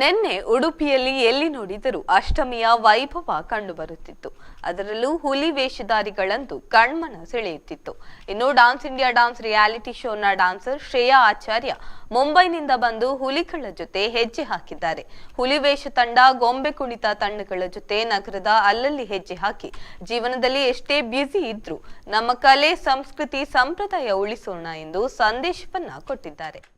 ನಿನ್ನೆ ಉಡುಪಿಯಲ್ಲಿ ಎಲ್ಲಿ ನೋಡಿದರೂ ಅಷ್ಟಮಿಯ ವೈಭವ ಕಂಡುಬರುತ್ತಿತ್ತು. ಅದರಲ್ಲೂ ಹುಲಿ ವೇಷಧಾರಿಗಳಂತೂ ಕಣ್ಮನ ಸೆಳೆಯುತ್ತಿತ್ತು. ಇನ್ನು ಡಾನ್ಸ್ ಇಂಡಿಯಾ ಡಾನ್ಸ್ ರಿಯಾಲಿಟಿ ಶೋನ ಡಾನ್ಸರ್ ಶ್ರೇಯಾ ಆಚಾರ್ಯ ಮುಂಬೈನಿಂದ ಬಂದು ಹುಲಿಗಳ ಜೊತೆ ಹೆಜ್ಜೆ ಹಾಕಿದ್ದಾರೆ. ಹುಲಿ ವೇಷ ತಂಡ ಗೊಂಬೆ ಕುಣಿತ ತಂಡಗಳ ಜೊತೆ ನಗರದ ಅಲ್ಲಲ್ಲಿ ಹೆಜ್ಜೆ ಹಾಕಿ ಜೀವನದಲ್ಲಿ ಎಷ್ಟೇ ಬ್ಯುಸಿ ಇದ್ರೂ ನಮ್ಮ ಕಲೆ, ಸಂಸ್ಕೃತಿ, ಸಂಪ್ರದಾಯ ಉಳಿಸೋಣ ಎಂದು ಸಂದೇಶವನ್ನ ಕೊಟ್ಟಿದ್ದಾರೆ.